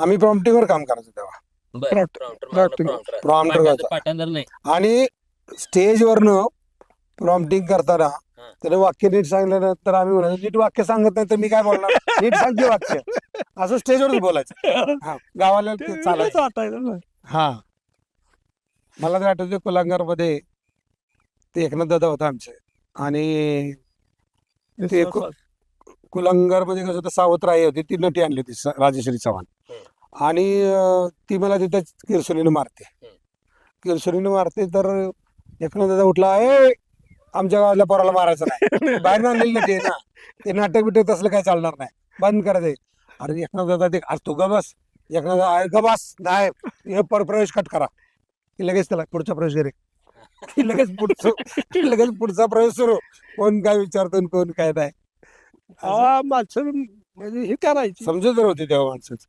आम्ही प्रॉम्प्टिंगवर काम करायचो तेव्हा. बरं Prompt- पाठांतर- नाही. आणि स्टेजवरनं प्रॉम्प्टिंग करताना. त्याने वाक्य नीट सांगितल्यानंतर आम्ही म्हणायचो नीट वाक्य सांगत नाही तर मी काय बोलणार? नीट सांगते वाक्य. असं स्टेजवरच बोलायचं. हा गावाला ते चालायचं. हा. मला तर आठवते कोलांगारमध्ये ते एकनाथ दादा होता आमचे. आणि ते कुलंगरमध्ये कसं होतं सावत्राई होती ती नटी आणली होती स- राजश्री चव्हाण. आणि ती मला तिथं किरसुलीनं मारते. हम्म. किरसुलीनं मारते तर एकनाथ दादा उठला ए आमच्या गावातल्या पोराला मारायचं नाही. बाहेर आणलेली नटी आहे ना. ते नाटक बिटक तसलं काय चालणार नाही. बंद करा ते. अरे एकनाथ दादा ते आज तू ग बस. एकनाथ दादा "अरे ग बस. नाही हे परप्रवेश कट करा. की लगेच त्याला पुढचा प्रवेश घे रे. की लगेच पुढचं की लगेच पुढचा प्रवेश सुरू. कोण काय विचारतो कोण काय नाही. माणसं म्हणजे हे करायची. समजूत होती तेव्हा माणसाचं